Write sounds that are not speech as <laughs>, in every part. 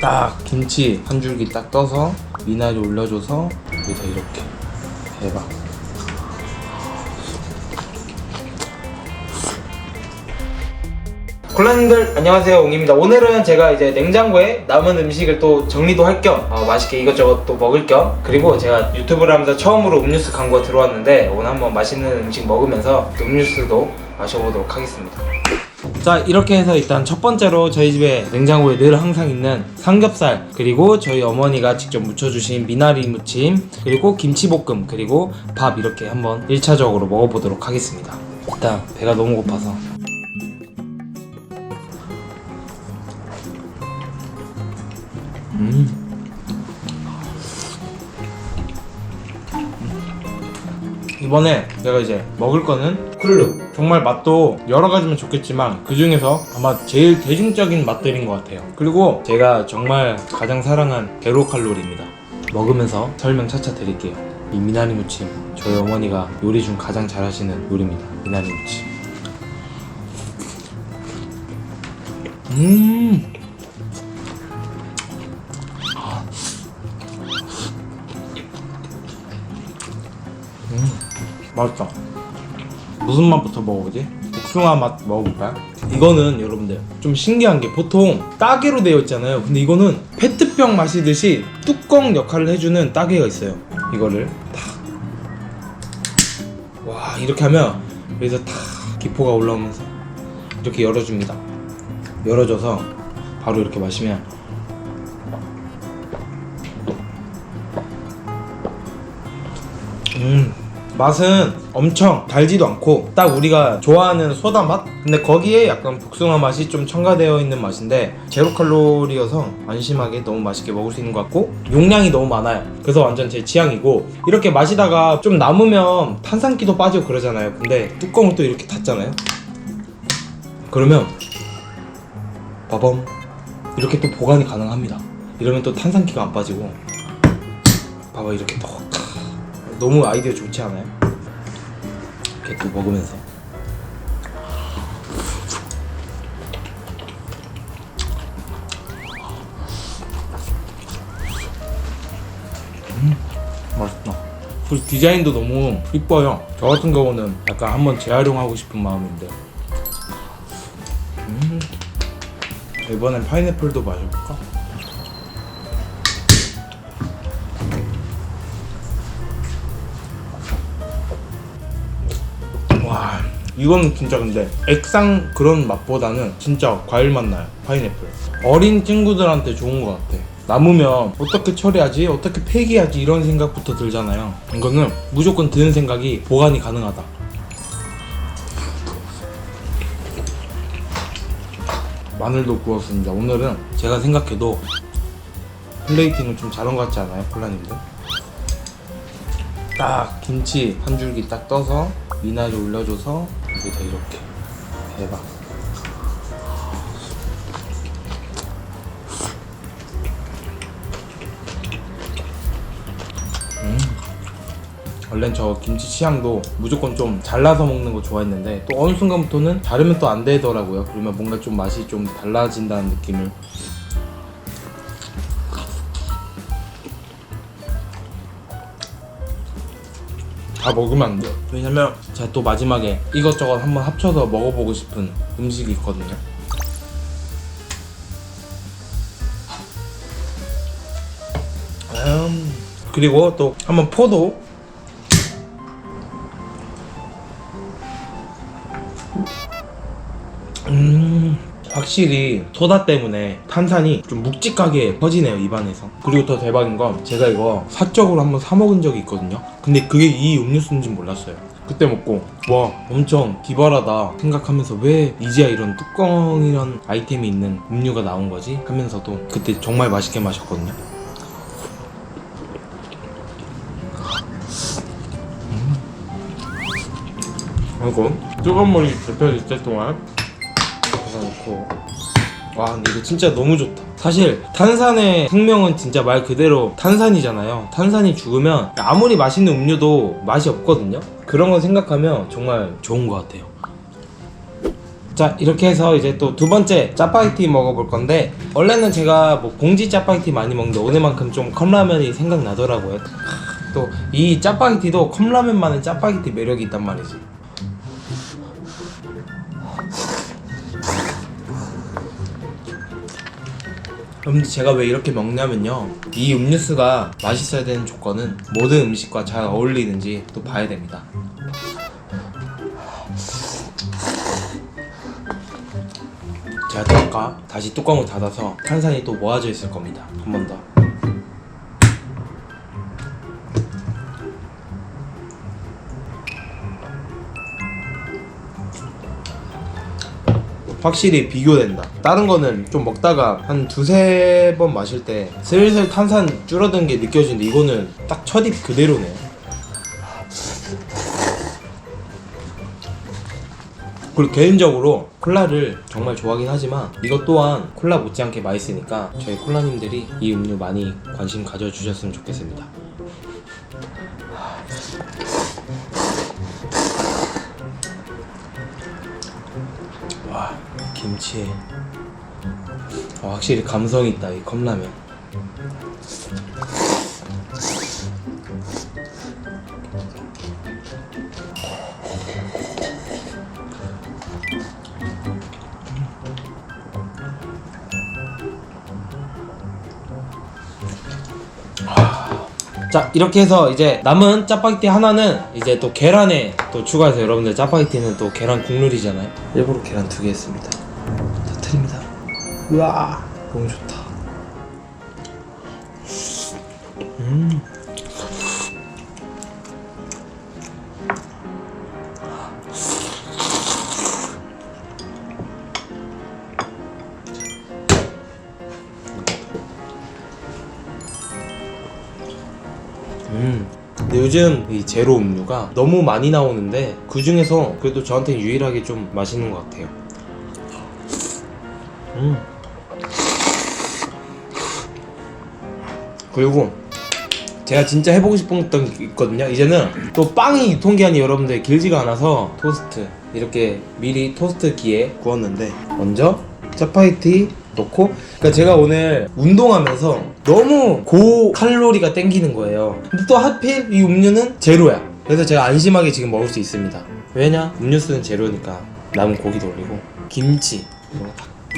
딱 김치 한 줄기 딱 떠서 미나리 올려줘서 여기다 이렇게 대박 콜라님들 안녕하세요 옹입니다. 오늘은 제가 이제 냉장고에 남은 음식을 또 정리도 할겸 어, 맛있게 이것저것 또 먹을 겸 그리고 제가 유튜브를 하면서 처음으로 음료수 광고가 들어왔는데 오늘 한번 맛있는 음식 먹으면서 또 음료수도 마셔보도록 하겠습니다. 자 이렇게 해서 일단 첫 번째로 저희 집에 냉장고에 늘 항상 있는 삼겹살 그리고 저희 어머니가 직접 무쳐주신 미나리 무침 그리고 김치볶음 그리고 밥 이렇게 한번 1차적으로 먹어보도록 하겠습니다. 일단 배가 너무 고파서 음. 이번에 내가 이제 먹을 거는 클루 정말 맛도 여러 가지면 좋겠지만 그 중에서 아마 제일 대중적인 맛들인 것 같아요. 그리고 제가 정말 가장 사랑한 제로 칼로리입니다. 먹으면서 설명 차차 드릴게요. 이 미나리 무침 저희 어머니가 요리 중 가장 잘하시는 요리입니다. 미나리 무침. 음 맛있다. 무슨 맛부터 먹어보지? 복숭아 맛 먹어볼까요? 이거는 여러분들 좀 신기한 게 보통 따개로 되어 있잖아요. 근데 이거는 페트병 마시듯이 뚜껑 역할을 해주는 따개가 있어요. 이거를 탁. 와 이렇게 하면 여기서 탁 기포가 올라오면서 이렇게 열어줍니다. 열어줘서 바로 이렇게 마시면 음 맛은 엄청 달지도 않고 딱 우리가 좋아하는 소다 맛? 근데 거기에 약간 복숭아 맛이 좀 첨가되어 있는 맛인데 제로 칼로리여서 안심하게 너무 맛있게 먹을 수 있는 것 같고 용량이 너무 많아요. 그래서 완전 제 취향이고 이렇게 마시다가 좀 남으면 탄산기도 빠지고 그러잖아요. 근데 뚜껑을 또 이렇게 닫잖아요. 그러면 빠범 이렇게 또 보관이 가능합니다. 이러면 또 탄산기가 안 빠지고 봐봐 이렇게 또 너무 아이디어 좋지 않아요? 이렇게 또 먹으면서 음 맛있다 그리고 디자인도 너무 이뻐요 저 같은 경우는 약간 한번 재활용하고 싶은 마음인데 음 이번엔 파인애플도 마셔볼까? 이건 진짜 근데 액상 그런 맛보다는 진짜 과일 맛 나요 파인애플. 어린 친구들한테 좋은 것 같아. 남으면 어떻게 처리하지? 어떻게 폐기하지? 이런 생각부터 들잖아요. 이거는 무조건 드는 생각이 보관이 가능하다. 마늘도 구웠습니다. 오늘은 제가 생각해도 플레이팅을 좀 잘한 것 같지 않아요 콜라님들? 딱 김치 한 줄기 딱 떠서 미나리 올려줘서 여기다 이렇게. 대박. 음. 원래는 저 김치 취향도 무조건 좀 잘라서 먹는 거 좋아했는데 또 어느 순간부터는 자르면 또 안 되더라고요. 그러면 뭔가 좀 맛이 좀 달라진다는 느낌을 다 먹으면 안 돼요. 왜냐면 제가 또 마지막에 이것저것 한번 합쳐서 먹어보고 싶은 음식이 있거든요. 음, 그리고 또 한번 포도. 확실히 소다 때문에 탄산이 좀 묵직하게 퍼지네요 입안에서. 그리고 더 대박인 건 제가 이거 사적으로 한번 사 먹은 적이 있거든요. 근데 그게 이 음료수인지 몰랐어요. 그때 먹고 와 엄청 기발하다 생각하면서 왜 이제야 이런 뚜껑이란 아이템이 있는 음료가 나온 거지? 하면서도 그때 정말 맛있게 마셨거든요. 그리고. 뜨거운 물이 데펴질 때 동안 넣고. 와 근데 이거 진짜 너무 좋다. 사실 탄산의 생명은 진짜 말 그대로 탄산이잖아요. 탄산이 죽으면 아무리 맛있는 음료도 맛이 없거든요. 그런 거 생각하면 정말 좋은 것 같아요. 자 이렇게 해서 이제 또 두 번째 짜파게티 먹어볼 건데 원래는 제가 뭐 봉지 짜파게티 많이 먹는데 오늘만큼 좀 컵라면이 생각나더라고요. 또 이 짜파게티도 컵라면만의 짜파게티 매력이 있단 말이지 여러분들 제가 왜 이렇게 먹냐면요. 이 음료수가 맛있어야 되는 조건은 모든 음식과 잘 어울리는지 또 봐야 됩니다. 제가 또 아까 다시 뚜껑을 닫아서 탄산이 또 모아져 있을 겁니다. 한 번 더 확실히 비교된다. 다른 거는 좀 먹다가 한 두세 번 마실 때 슬슬 탄산 줄어든 게 느껴지는데 이거는 딱 첫 입 그대로네. 그리고 개인적으로 콜라를 정말 좋아하긴 하지만 이것 또한 콜라 못지않게 맛있으니까 저희 콜라님들이 이 음료 많이 관심 가져주셨으면 좋겠습니다. 와 김치. 아, 확실히 감성 있다 이 컵라면 자 이렇게 해서 이제 남은 짜파게티 하나는 이제 또 계란에 또 추가해서 여러분들 짜파게티는 또 계란 국룰이잖아요. 일부러 계란 두 개 했습니다. 터트립니다. 우와 너무 좋다. 음 음. 요즘 이 제로 음료가 너무 많이 나오는데 그 중에서 그래도 저한테 유일하게 좀 맛있는 것 같아요. 음. 그리고 제가 진짜 해보고 싶었던 게 있거든요. 이제는 또 빵이 유통기한이 여러분들 길지가 않아서 토스트 이렇게 미리 토스트기에 구웠는데 먼저 짜파게티 넣고 그러니까 제가 오늘 운동하면서 너무 고칼로리가 땡기는 거예요. 근데 또 하필 이 음료는 제로야. 그래서 제가 안심하게 지금 먹을 수 있습니다. 왜냐? 음료수는 제로니까 남은 고기도 올리고 김치.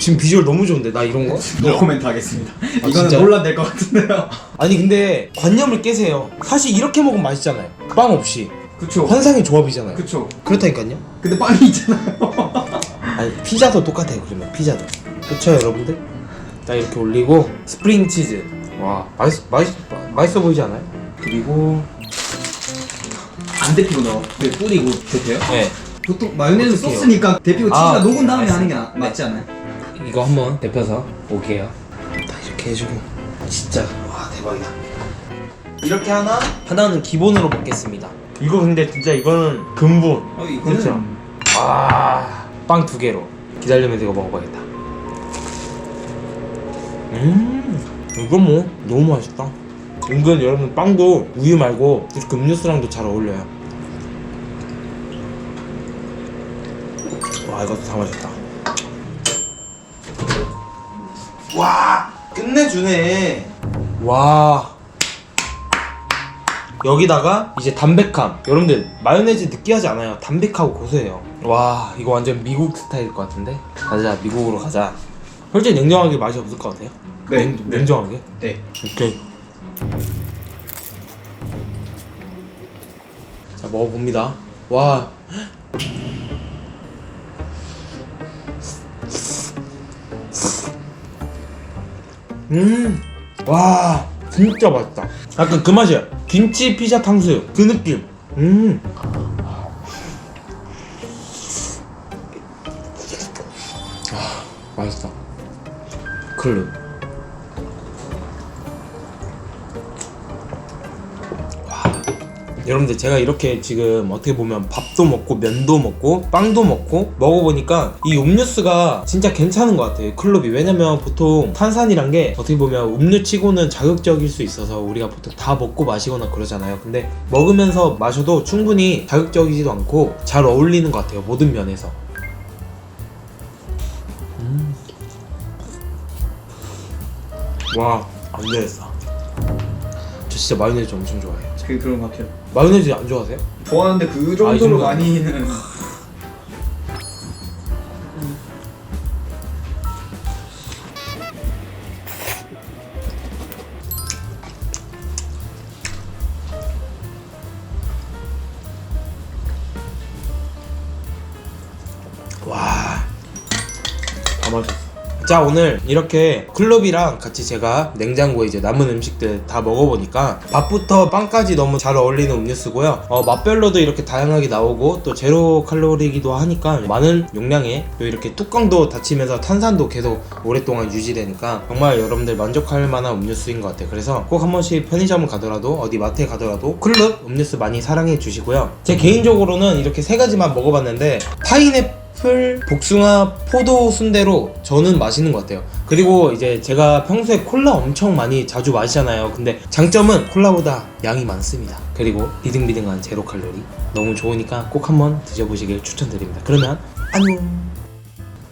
지금 비주얼 너무 좋은데 나 이런 거? <laughs> 노 코멘트 하겠습니다. 이거는 진짜요? 논란 될 것 같은데요. <laughs> 아니 근데 관념을 깨세요. 사실 이렇게 먹으면 맛있잖아요. 빵 없이 그쵸. 환상의 조합이잖아요. 그쵸. 그렇다니까요. 근데 빵이 있잖아요. <laughs> 아니 피자도 똑같아요. 그러면 피자도. 그쵸 여러분들? 딱 이렇게 올리고 스프링 치즈. 와 맛있 맛있 맛있어 보이지 않아요? 그리고 안 데피고 넣어. 네, 뿌리고 대표요? 네 보통 마요네즈 어떡해요? 소스니까 데피고 아, 치즈가 녹은 다음에. 하는 게 나, 네. 맞지 않아요? 이거 한번 데펴서 오게요. 딱 이렇게 해주고 진짜 와 대박이다. 이렇게 하나 하나는 기본으로 먹겠습니다. 이거 근데 진짜 이거는 근본. 어, 이거는 그쵸? 아, 빵두 개로 기다리면서 이거 먹어봐야겠다. 음, 이거 뭐 너무 맛있다. 은근 여러분 빵도 우유 말고 이렇게 음료수랑도 잘 어울려요. 와 이것도 다 맛있다. 와 끝내주네. 와. 여기다가 이제 담백함 여러분들 마요네즈 느끼하지 않아요 담백하고 고소해요 와 이거 완전 미국 스타일일 것 같은데 가자 미국으로 가자 솔직히 냉정하게 맛이 없을 것 같아요 네, 냉, 네. 냉정하게 네. 오케이 자 먹어봅니다 와 음, 와, 진짜 맛있다. 약간 그 맛이야. 김치 피자 탕수육 그 느낌. 음. 아, 맛있다. 클럽. 여러분들 제가 이렇게 지금 어떻게 보면 밥도 먹고 면도 먹고 빵도 먹고 먹어보니까 이 음료수가 진짜 괜찮은 것 같아요 클럽이. 왜냐면 보통 탄산이란 게 어떻게 보면 음료치고는 자극적일 수 있어서 우리가 보통 다 먹고 마시거나 그러잖아요. 근데 먹으면서 마셔도 충분히 자극적이지도 않고 잘 어울리는 것 같아요 모든 면에서 와 안 되겠어 저 진짜 마요네즈 엄청 좋아해요 그 그런 것 같아요. 마요네즈 안 좋아하세요? 좋아하는데 그 아, 이 정도로 정도는. 많이는 자 오늘 이렇게 클럽이랑 같이 제가 냉장고에 이제 남은 음식들 다 먹어보니까 밥부터 빵까지 너무 잘 어울리는 음료수고요. 어, 맛별로도 이렇게 다양하게 나오고 또 제로 칼로리이기도 하니까 많은 용량에 또 이렇게 뚜껑도 닫히면서 탄산도 계속 오랫동안 유지되니까 정말 여러분들 만족할 만한 음료수인 것 같아요. 그래서 꼭 한 번씩 편의점을 가더라도 어디 마트에 가더라도 클럽 음료수 많이 사랑해 주시고요. 제 개인적으로는 이렇게 세 가지만 먹어봤는데 파인애플 애플, 복숭아, 포도 순대로 저는 마시는 것 같아요. 그리고 이제 제가 평소에 콜라 엄청 많이 자주 마시잖아요. 근데 장점은 콜라보다 양이 많습니다. 그리고 비등비등한 제로 칼로리 너무 좋으니까 꼭 한번 드셔보시길 추천드립니다. 그러면 안녕.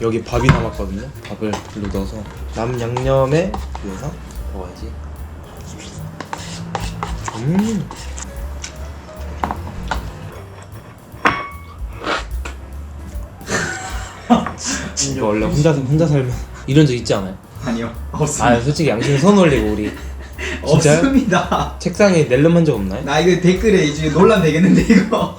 여기 밥이 남았거든요. 밥을 불로 넣어서 남 양념에 비해서 먹어야지. 음. 이거 원래 혼자 혼자 살면 <laughs> 이런 적 있지 않아요? 아니요 아 없습니다. 솔직히 양심에 손 올리고 우리 진짜요? 없습니다. 책상에 낼름한 적 없나요? 나 이거 댓글에 이제 논란 되겠는데 이거